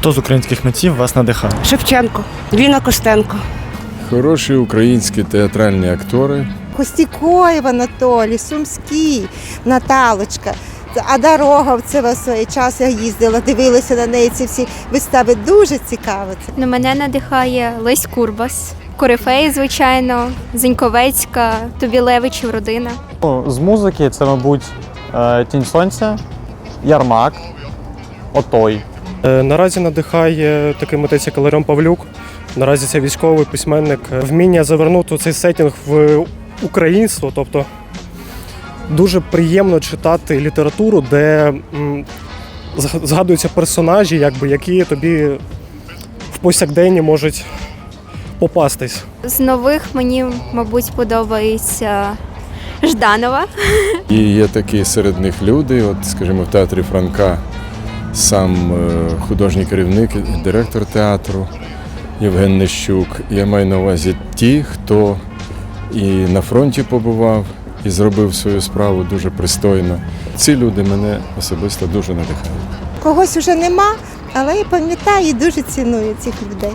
Хто з українських митців вас надихає? Шевченко, Ліна Костенко. Хороші українські театральні актори. Костікоєв Анатолій, Сумський, Наталочка. А Дороговцева в свій час я їздила, дивилася на неї ці всі вистави. Дуже цікаво це. Ну, мене надихає Лесь Курбас, Корифей, звичайно, Зеньковецька, Тубілевичів родина. Ну, з музики це, мабуть, е, Тінь Сонця, Ярмак, Отой. Е, Наразі надихає такий митець, як Валеріан Павлюк. Наразі це військовий письменник. Вміння завернути цей сетінг в українство. Тобто дуже приємно читати літературу, де згадуються персонажі, якби, які тобі в повсякденні можуть попастись. З нових мені, мабуть, подобається Жданова. І є такі серед них люди. От, скажімо, в театрі Франка сам е, художній керівник директор театру Євген Нещук. Я маю на увазі ті, хто і на фронті побував, і зробив свою справу дуже пристойно. Ці люди мене особисто дуже надихають. Когось уже нема, але я пам'ятаю і дуже ціную цих людей.